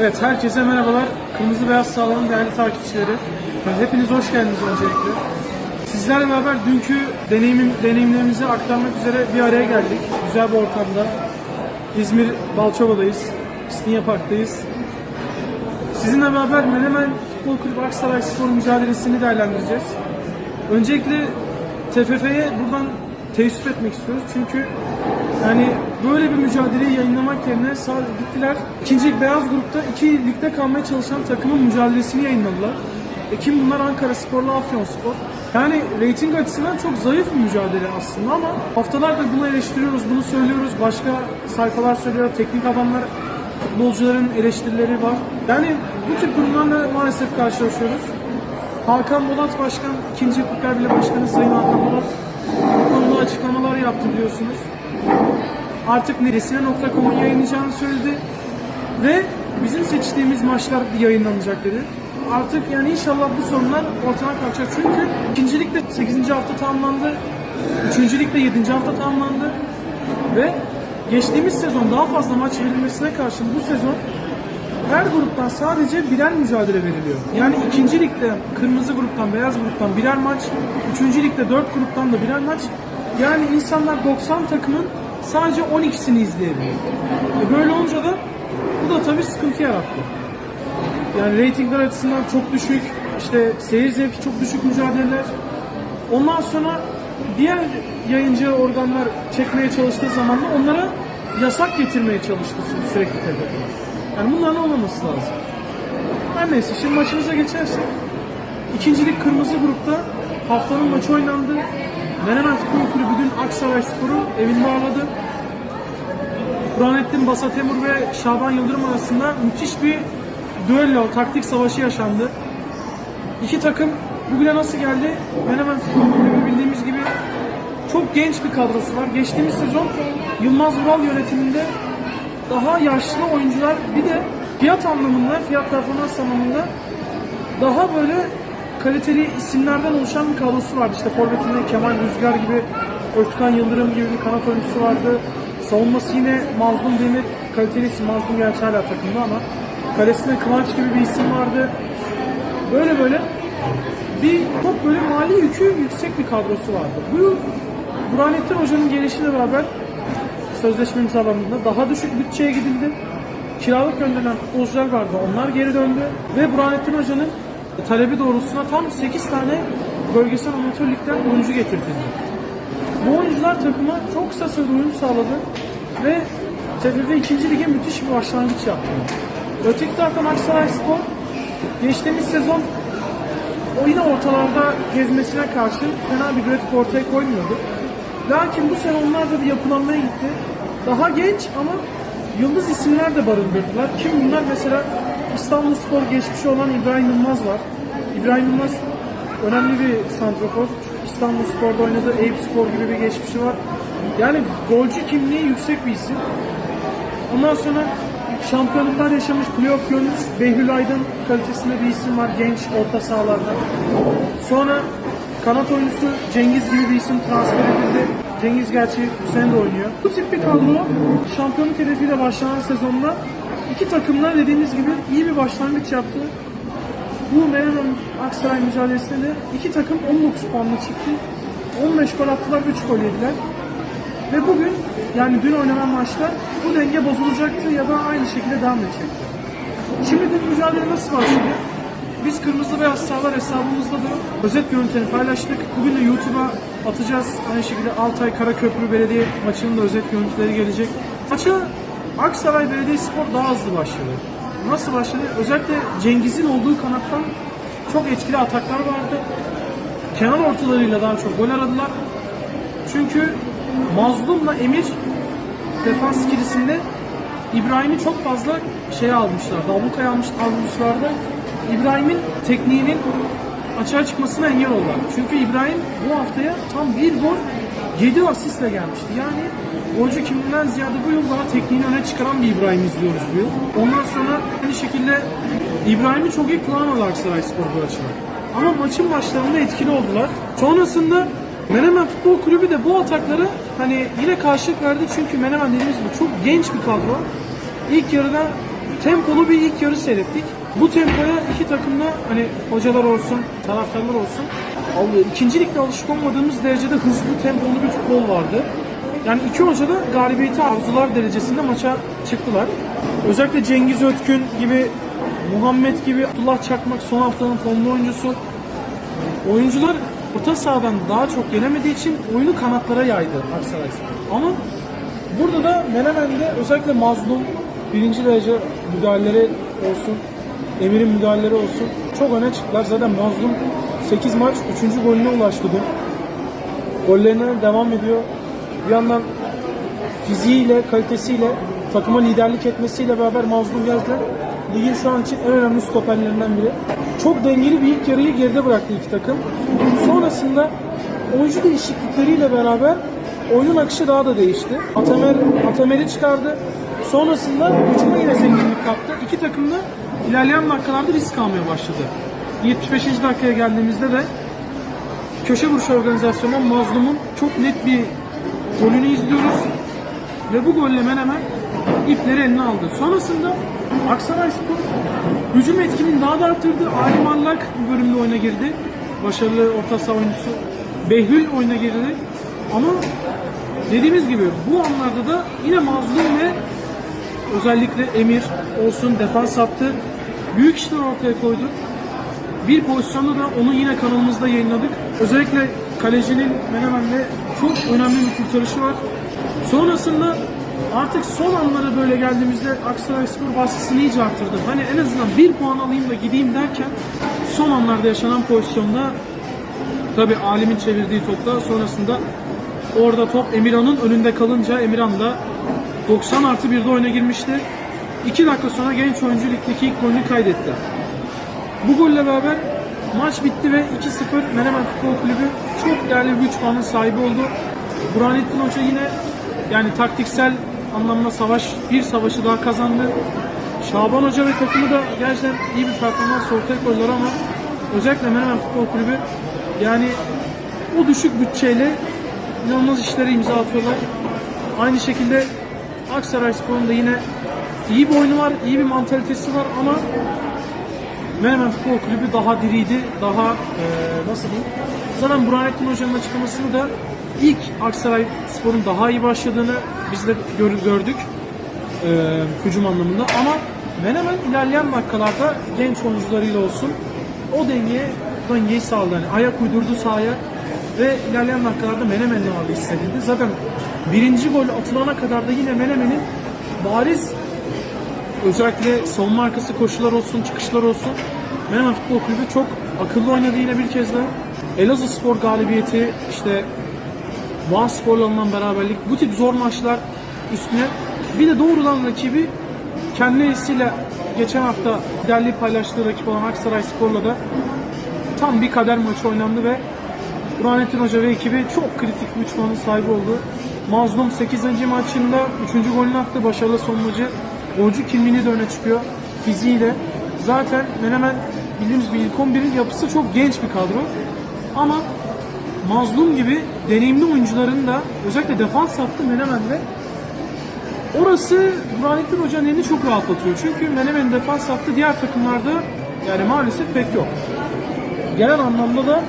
Evet, herkese merhabalar. Kırmızı Beyaz Sağlam'ın değerli takipçileri. Hepiniz hoş geldiniz öncelikle. Sizlerle beraber dünkü deneyimim, deneyimlerimizi aktarmak üzere bir araya geldik. Güzel bir ortamda. İzmir Balçova'dayız. İstinye Park'tayız. Sizinle beraber Menemen Futbol Kulübü Aksaray Spor mücadelesini değerlendireceğiz. Öncelikle TFF'ye buradan teessüf etmek istiyoruz. Çünkü yani böyle bir mücadeleyi yayınlamak yerine sadece gittiler. İkinci beyaz grupta iki ligde kalmaya çalışan takımın mücadelesini yayınladılar. E kim bunlar? Ankara Spor'la Afyon Spor. Yani reyting açısından çok zayıf bir mücadele aslında ama haftalardır bunu eleştiriyoruz, bunu söylüyoruz. Başka sayfalar söylüyor, teknik adamlar, futbolcuların eleştirileri var. Yani bu tip durumlarla maalesef karşılaşıyoruz. Hakan Bolat Başkan, ikinci Kulüpler Birliği Başkanı Sayın Hakan Bolat bu konuda açıklamalar yaptı biliyorsunuz. Artık neresine.com'un yayınlayacağını söyledi. Ve bizim seçtiğimiz maçlar yayınlanacak dedi. Artık yani inşallah bu sorunlar ortadan kalkacak. Çünkü ikinci ligde 8. hafta tamamlandı. Üçüncü ligde 7. hafta tamamlandı. Ve geçtiğimiz sezon daha fazla maç verilmesine karşın bu sezon her gruptan sadece birer mücadele veriliyor. Yani ikinci ligde kırmızı gruptan, beyaz gruptan birer maç, üçüncü ligde dört gruptan da birer maç. Yani insanlar 90 takımın sadece 12'sini izleyebiliyor. E böyle olunca da bu da tabii sıkıntı yarattı. Yani reytingler açısından çok düşük, işte seyir zevki çok düşük mücadeleler. Ondan sonra diğer yayıncı organlar çekmeye çalıştığı zaman da onlara yasak getirmeye çalıştı sürekli TFF. Yani bunların olmaması lazım. Her neyse şimdi maçımıza geçersek. İkincilik kırmızı grupta haftanın maçı oynandı. Menemen Futbol Kulübü dün Aksaray Spor'u evinde ağırladı. Burhanettin Basatemur ve Şaban Yıldırım arasında müthiş bir düello, taktik savaşı yaşandı. İki takım bugüne nasıl geldi? Menemen Futbol Kulübü bildiğimiz gibi çok genç bir kadrosu var. Geçtiğimiz sezon Yılmaz Vural yönetiminde daha yaşlı oyuncular bir de fiyat anlamında, fiyat performans anlamında daha böyle kaliteli isimlerden oluşan bir kadrosu vardı. İşte forvetinde Kemal Rüzgar gibi, Özkan Yıldırım gibi bir kanat oyuncusu vardı. Savunması yine Mazlum Demir, kaliteli isim. Mazlum gerçi hala takımda ama kalesinde Kıvanç gibi bir isim vardı. Böyle böyle bir çok böyle mali yükü yüksek bir kadrosu vardı. Bu Burhanettin Hoca'nın gelişiyle beraber sözleşme imzalandığında daha düşük bütçeye gidildi. Kiralık gönderilen futbolcular vardı. Onlar geri döndü. Ve Burhanettin Hoca'nın talebi doğrultusunda tam 8 tane bölgesel amatör ligden oyuncu getirtildi. Bu oyuncular takıma çok kısa sürede uyum sağladı ve TFF 2. Lig'e müthiş bir başlangıç yaptı. Öteki taraftan Aksaray Spor geçtiğimiz sezon o yine ortalarda gezmesine karşı fena bir grafik ortaya koymuyordu. Lakin bu sene onlar da bir yapılanmaya gitti. Daha genç ama yıldız isimler de barındırdılar. Kim bunlar? Mesela İstanbul Spor geçmişi olan İbrahim Yılmaz var. İbrahim Yılmaz önemli bir santrafor. İstanbul Spor'da oynadı. Eyüp Spor gibi bir geçmişi var. Yani golcü kimliği yüksek bir isim. Ondan sonra şampiyonluklar yaşamış, playoff görmüş Behlül Aydın kalitesinde bir isim var genç orta sahalarda. Sonra kanat oyuncusu Cengiz gibi bir isim transfer edildi. Cengiz gerçi bu sene de oynuyor. Bu tip bir kadro şampiyonluk hedefiyle başlanan sezonda iki takımla dediğimiz gibi iyi bir başlangıç yaptı. Bu Menemen Aksaray mücadelesinde de iki takım 19 puanla çıktı. 15 gol attılar, 3 gol yediler. Ve bugün yani dün oynanan maçta bu denge bozulacaktı ya da aynı şekilde devam edecekti. Şimdi dün mücadele nasıl başladı? Biz Kırmızı Beyaz Sağlar hesabımızda da özet görüntülerini paylaştık. Bugün de YouTube'a atacağız. Aynı şekilde Altay Karaköprü Belediye maçının da özet görüntüleri gelecek. Maça Aksaray Belediyespor daha hızlı başladı. Nasıl başladı? Özellikle Cengiz'in olduğu kanattan çok etkili ataklar vardı. Kenar ortalarıyla daha çok gol aradılar. Çünkü Mazlum'la Emir defans ikilisinde İbrahim'i çok fazla şey almışlardı. Ablukaya almış, almışlardı. İbrahim'in tekniğinin açığa çıkmasına engel oldular. Çünkü İbrahim bu haftaya tam bir gol 7 asistle gelmişti. Yani golcü kimliğinden ziyade bu yıl daha tekniğini öne çıkaran bir İbrahim izliyoruz bu yıl. Ondan sonra aynı şekilde İbrahim'i çok iyi kullanmadı Aksaray Spor bu açıdan. Ama maçın başlarında etkili oldular. Sonrasında Menemen Futbol Kulübü de bu atakları hani yine karşılık verdi çünkü Menemen dediğimiz gibi çok genç bir kadro. İlk yarıda tempolu bir ilk yarı seyrettik. Bu tempoya iki takımda hani hocalar olsun, taraftarlar olsun ikinci ligde alışık olmadığımız derecede hızlı tempolu bir futbol vardı. Yani iki hoca da galibiyeti arzular derecesinde maça çıktılar. Özellikle Cengiz Ötkün gibi, Muhammed gibi, Abdullah Çakmak son haftanın formlu oyuncusu. Oyuncular orta sahadan daha çok gelemediği için oyunu kanatlara yaydı Aksaray. Ama burada da Menemen'de özellikle mazlum birinci derece müdahaleleri olsun, Emir'in müdahaleleri olsun çok öne çıktılar. Zaten mazlum 8 maç 3. golüne ulaştı dün. Gollerine devam ediyor. Bir yandan fiziğiyle, kalitesiyle, takıma liderlik etmesiyle beraber Mazlum gerçekten ligin şu an için en önemli stoperlerinden biri. Çok dengeli bir ilk yarıyı geride bıraktı iki takım. Sonrasında oyuncu değişiklikleriyle beraber oyunun akışı daha da değişti. Atamer, Atamer'i çıkardı. Sonrasında hücuma yine zenginlik kattı. İki takım da ilerleyen dakikalarda risk almaya başladı. 75. dakikaya geldiğimizde de köşe vuruşu organizasyonundan Mazlum'un çok net bir golünü izliyoruz. Ve bu golle Menemen ipleri eline aldı. Sonrasında Aksaray Spor hücum etkinliğini daha da arttırdı. Ali Mallak bu bölümde oyuna girdi. Başarılı orta saha oyuncusu Behlül oyuna girdi. Ama dediğimiz gibi bu anlarda da yine Mazlum ve özellikle Emir olsun defans attı. Büyük işler ortaya koydu. Bir pozisyonda da onu yine kanalımızda yayınladık. Özellikle kalecinin Menemen'de çok önemli bir kurtarışı var. Sonrasında artık son anlara böyle geldiğimizde Aksaray Spor baskısını iyice arttırdı. Hani en azından bir puan alayım da gideyim derken son anlarda yaşanan pozisyonda tabi Alim'in çevirdiği topta sonrasında orada top Emirhan'ın önünde kalınca Emirhan da 90 artı 1'de oyuna girmişti. 2 dakika sonra genç oyuncu ligdeki ilk golünü kaydetti. Bu golle beraber maç bitti ve 2-0 Menemen Futbol Kulübü çok değerli bir 3 puanın sahibi oldu. Burhanettin Hoca yine yani taktiksel anlamda savaş, bir savaşı daha kazandı. Şaban Hoca ve takımı da gerçekten iyi bir performans ortaya koydular ama özellikle Menemen Futbol Kulübü yani o düşük bütçeyle inanılmaz işlere imza atıyorlar. Aynı şekilde Aksaray Spor'un da yine iyi bir oyunu var, iyi bir mantalitesi var ama Menemen Futbol Kulübü daha diriydi, daha e, nasıl diyeyim? Zaten Burhanettin Hoca'nın açıklamasını da ilk Aksaray Spor'un daha iyi başladığını biz de gör- gördük e, hücum anlamında ama Menemen ilerleyen dakikalarda genç oyuncularıyla olsun o dengeye dengeyi sağladı. Yani ayak uydurdu sahaya ve ilerleyen dakikalarda Menemen'in ağırlığı hissedildi. Zaten birinci gol atılana kadar da yine Menemen'in bariz özellikle savunma arkası koşular olsun, çıkışlar olsun. Menemen Futbol Kulübü çok akıllı oynadı yine bir kez daha. Elazığ Spor galibiyeti, işte Van Spor'la alınan beraberlik, bu tip zor maçlar üstüne bir de doğrudan rakibi kendisiyle geçen hafta liderliği paylaştığı rakip olan Aksaray Spor'la da tam bir kader maçı oynandı ve Burhanettin Hoca ve ekibi çok kritik bir 3 puanın sahibi oldu. Mazlum 8. maçında 3. golünü attı. Başarılı savunmacı. Golcü kimliğini de öne çıkıyor. Fiziğiyle. Zaten Menemen bildiğimiz gibi ilk 11'in yapısı çok genç bir kadro. Ama Mazlum gibi deneyimli oyuncuların da özellikle defans hattı Menemen'de Orası Burhanettin Hoca'nın elini çok rahatlatıyor. Çünkü Menemen defans hattı diğer takımlarda yani maalesef pek yok. Genel anlamda da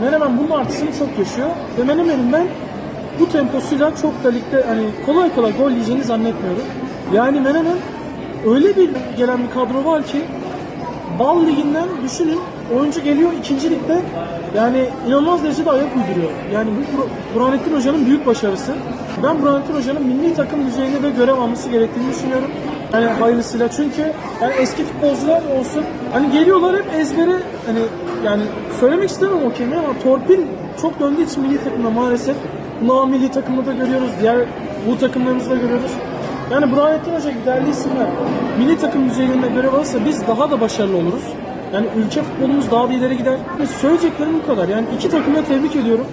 Menemen bunun artısını çok yaşıyor. Ve Menemen'in ben bu temposuyla çok da ligde hani kolay kolay gol yiyeceğini zannetmiyorum. Yani Menemen öyle bir gelen bir kadro var ki Bal liginden düşünün oyuncu geliyor ikinci ligde yani inanılmaz derecede ayak uyduruyor. Yani bu Bur- Burhanettin Hoca'nın büyük başarısı. Ben Burhanettin Hoca'nın milli takım düzeyinde de görev alması gerektiğini düşünüyorum. Yani hayırlısıyla çünkü yani eski futbolcular olsun hani geliyorlar hep ezbere hani yani söylemek istemem o kelimeyi ama torpil çok döndüğü için milli takımda maalesef bunu milli takımda da görüyoruz. Diğer bu takımlarımızda görüyoruz. Yani Burhanettin Hoca gibi değerli isimler milli takım düzeyinde görev alırsa biz daha da başarılı oluruz. Yani ülke futbolumuz daha da ileri gider. Ve söyleyeceklerim bu kadar. Yani iki takımı da tebrik ediyorum.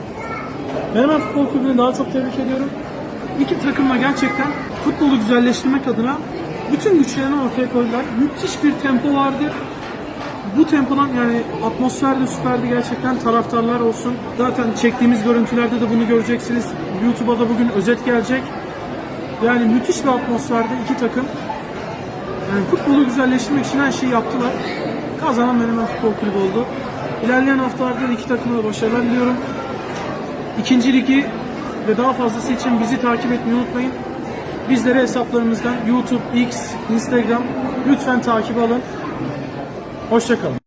Menemen Futbol Kulübü'nü daha çok tebrik ediyorum. İki takımla gerçekten futbolu güzelleştirmek adına bütün güçlerini ortaya koydular. Müthiş bir tempo vardı. Bu tempodan yani atmosfer de süperdi gerçekten taraftarlar olsun. Zaten çektiğimiz görüntülerde de bunu göreceksiniz. YouTube'a da bugün özet gelecek. Yani müthiş bir atmosferde iki takım. Yani futbolu güzelleştirmek için her şeyi yaptılar. Kazanan Menemen Futbol Kulübü oldu. İlerleyen haftalarda iki takıma da başarılar diliyorum. İkinci ligi ve daha fazlası için bizi takip etmeyi unutmayın. Bizleri hesaplarımızdan YouTube, X, Instagram lütfen takip alın. Hoşçakalın.